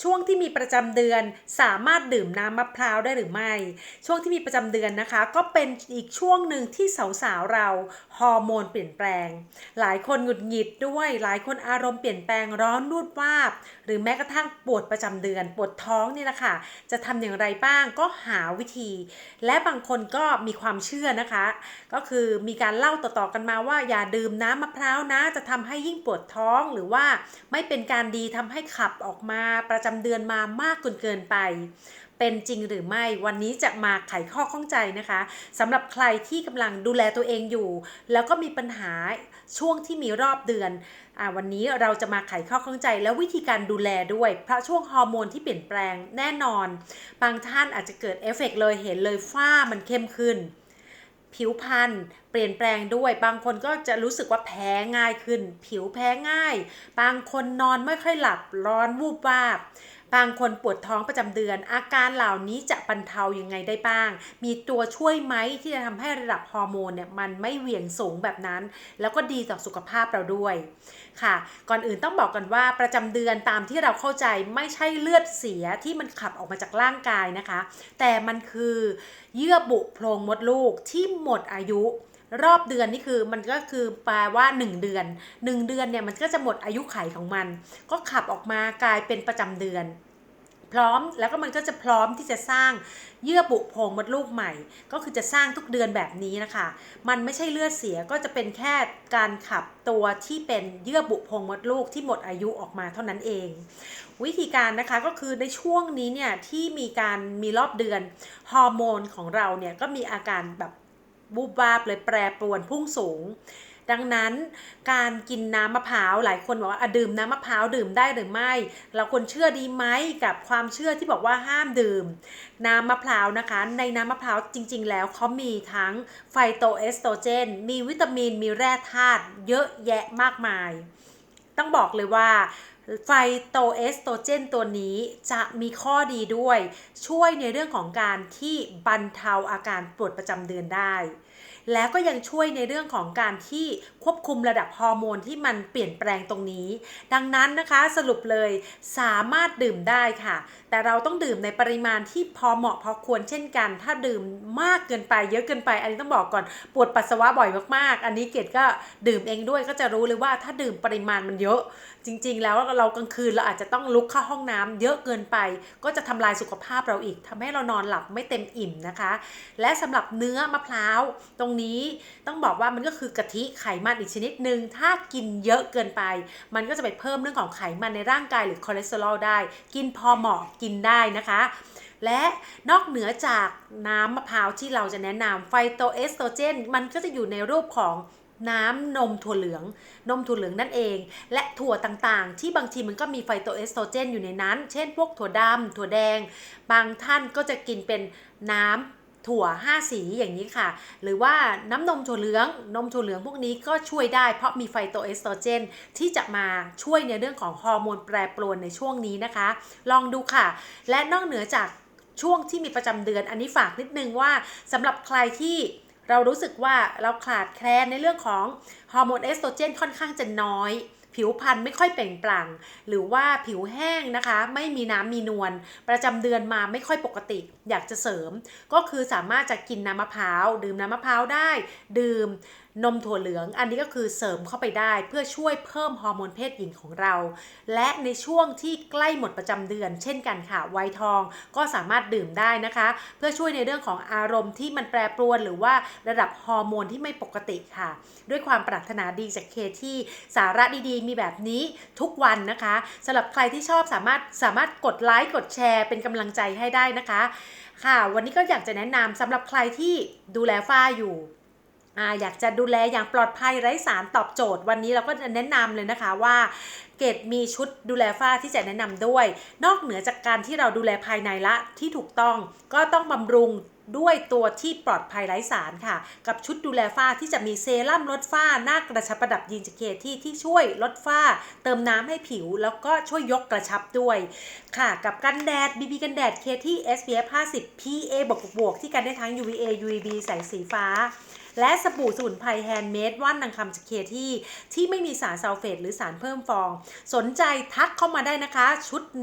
ช่วงที่มีประจำเดือนสามารถดื่มน้ำมะพร้าวได้หรือไม่ ช่วงที่มีประจำเดือนนะคะ ก็เป็นอีกช่วงหนึ่งที่สาวๆเราฮอร์โมนเปลี่ยนแปลง หลายคนหงุดหงิดด้วย หลายคนอารมณ์เปลี่ยนแปลงร้อนรูดวาบ หรือแม้กระทั่งปวดประจำเดือน ปวดท้องนี่แหละค่ะ จะทำอย่างไรบ้างก็หาวิธี และบางคนก็มีความเชื่อนะคะ ก็คือมีการเล่าต่อๆกันมาว่าอย่าดื่มน้ำมะพร้าวนะ จะทำให้ยิ่งปวดท้องหรือว่าไม่เป็นการดีทำให้ขับออกมาประจำเดือนมามากจนเกินไป เป็นจริงหรือไม่วันนี้จะมาไขข้อข้องใจนะคะสำหรับใครที่กำลังดูแลตัวเองอยู่ แล้วก็มีปัญหาช่วงที่มีรอบเดือนอ่าวันนี้เราจะมาไขข้อข้องใจแล้ววิธีการดูแลด้วย เพราะช่วงฮอร์โมนที่เปลี่ยนแปลงแน่นอน บางท่านอาจจะเกิดเอฟเฟกต์เลยเห็นเลยฝ้ามันเข้มขึ้น ผิวพรรณเปลี่ยนแปลงด้วย บางคนก็จะรู้สึกว่าแพ้ง่ายขึ้น ผิวแพ้ง่าย บางคนนอนไม่ค่อยหลับร้อนวูบวาบ บางคนปวดท้องประจำเดือน อาการเหล่านี้จะบรรเทายังไงได้บ้าง มีตัวช่วยไหมที่จะทำให้ระดับฮอร์โมนเนี่ยมันไม่เหวี่ยงสูงแบบนั้น แล้วก็ดีต่อสุขภาพเราด้วยค่ะ ก่อนอื่นต้องบอกกันว่าประจำเดือนตามที่เราเข้าใจไม่ใช่เลือดเสียที่มันขับออกมาจากร่างกายนะคะ แต่มันคือเยื่อบุโพรงมดลูกที่หมดอายุ รอบเดือนนี่คือมันก็คือแปลว่า 1 เดือน 1 เดือนเนี่ยมันก็จะหมดอายุไขของมัน ก็ขับออกมากลายเป็นประจำเดือน พร้อมแล้วก็มันก็จะพร้อมที่จะสร้างเยื่อบุโพรงมดลูกใหม่ ก็คือจะสร้างทุกเดือนแบบนี้นะคะ มันไม่ใช่เลือดเสียก็จะเป็นแค่การขับตัวที่เป็นเยื่อบุโพรงมดลูกที่หมดอายุออกมาเท่านั้นเอง วิธีการนะคะก็คือในช่วงนี้เนี่ยที่มีการมีรอบเดือนฮอร์โมนของเราเนี่ยก็มีอาการแบบ บูบวาบเลยแปรปรวนพุ่งสูง ดังนั้นการกินน้ำมะพร้าวหลายคนบอกว่าดื่มน้ำมะพร้าวดื่มได้หรือไม่ เราควรเชื่อดีไหมกับความเชื่อที่บอกว่าห้ามดื่ม น้ำมะพร้าวนะคะ ในน้ำมะพร้าวจริง ๆ แล้วเขามีทั้งไฟโตเอสโตรเจน มีวิตามินมีแร่ธาตุเยอะแยะมากมาย ต้องบอกเลยว่า ไฟโตเอสโตรเจนตัวนี้จะมีข้อดีด้วย ช่วยในเรื่องของการที่บรรเทาอาการปวดประจำเดือนได้ แล้วก็ยังช่วยในเรื่องของการที่ควบคุมระดับฮอร์โมนที่มันเปลี่ยนแปลงตรงนี้ ดังนั้นนะคะสรุปเลยสามารถดื่มได้ค่ะ แต่เราต้องดื่มในปริมาณที่พอเหมาะพอควรเช่นกัน ถ้าดื่มมากเกินไปเยอะเกินไป อันนี้ต้องบอกก่อนปวดปัสสาวะบ่อยมากๆ อันนี้เกดก็ดื่มเองด้วยก็จะรู้เลยว่าถ้าดื่มปริมาณมันเยอะ จริง ๆ แล้วเรากลางคืนเราอาจจะต้องลุกเข้าห้องน้ำเยอะเกินไป ก็จะทำลายสุขภาพเราอีกทำให้เรานอนหลับไม่เต็มอิ่มนะคะ และสำหรับเนื้อมะพร้าวตรงนี้ต้องบอกว่ามันก็คือกะทิไขมันอีกชนิดหนึ่งถ้ากินเยอะเกินไป มันก็จะไปเพิ่มเรื่องของไขมันในร่างกายหรือคอเลสเตอรอลได้ กินพอเหมาะกินได้นะคะและนอกเหนือจากน้ำมะพร้าวที่เราจะแนะนำไฟโตเอสโตรเจน มันก็จะอยู่ในรูปของ น้ำนมถั่วเหลือง นมถั่วเหลืองนั่นเอง และถั่วต่างๆ ที่บางทีมันก็มีไฟโตเอสโตรเจนอยู่ในนั้น เช่นพวกถั่วดำถั่วแดง บางท่านก็จะกินเป็นน้ำถั่ว 5 สีอย่างนี้ค่ะ หรือว่าน้ำนมถั่วเหลืองนมถั่วเหลืองพวกนี้ก็ช่วยได้เพราะมีไฟโตเอสโตรเจน ที่จะมาช่วยในเรื่องของฮอร์โมนแปรปรวนในช่วงนี้นะคะ ลองดูค่ะ และนอกเหนือจากช่วงที่มีประจำเดือนอันนี้ฝากนิดนึงว่าสำหรับใครที่ เรารู้สึกว่าเราขาดแคลนในเรื่องของฮอร์โมนเอสโตรเจนค่อนข้างจะน้อย ผิวพรรณไม่ค่อยเปล่งปลั่ง หรือว่าผิวแห้งนะคะ ไม่มีน้ำมีนวล ประจำเดือนมาไม่ค่อยปกติ อยากจะเสริม ก็คือสามารถจะกินน้ำมะพร้าว ดื่มน้ำมะพร้าวได้ ดื่ม นมถั่วเหลือง อันนี้ก็คือเสริมเข้าไปได้เพื่อช่วยเพิ่มฮอร์โมนเพศหญิงของเรา และในช่วงที่ใกล้หมดประจำเดือน เช่นกันค่ะไวทองก็สามารถดื่มได้นะคะ เพื่อช่วยในเรื่องของอารมณ์ที่มันแปรปรวน หรือว่าระดับฮอร์โมนที่ไม่ปกติค่ะ ด้วยความปรารถนาดีจากเคที่สาระดีๆ มีแบบนี้ทุกวันนะคะสำหรับใครที่ชอบสามารถสามารถกดไลค์กดแชร์เป็นกำลังใจให้ได้นะคะ ค่ะ วันนี้ก็อยากจะแนะนำสำหรับใครที่ดูแลฝ้าอยู่ อ่าอยากจะดูแลอย่างปลอดภัยไร้สารตอบโจทย์ วันนี้เราก็จะแนะนำเลยนะคะว่าเกดมีชุดดูแลฝ้าที่จะแนะนำด้วย นอกเหนือจากการที่เราดูแลภายในละที่ถูกต้องก็ต้องบำรุงด้วยตัวที่ปลอดภัยไร้สารค่ะ กับชุดดูแลฝ้าที่จะมีเซรั่มลดฝ้าหน้ากระชับประดับยีนจากเคที่ที่ช่วยลดฝ้า เติมน้ำให้ผิว แล้วก็ช่วยยกกระชับด้วย ค่ะ กับกันแดด BB กันแดดเคที่ SPF 50 PA บวกบวกที่กันได้ทั้ง UVA UVB ใสสีฟ้า และสบู่สมุนไพรแฮนด์เมดว่านนางคำจากเคที่ที่ไม่มีสารซัลเฟตหรือสารเพิ่มฟอง สนใจทักเข้ามาได้นะคะชุดนี้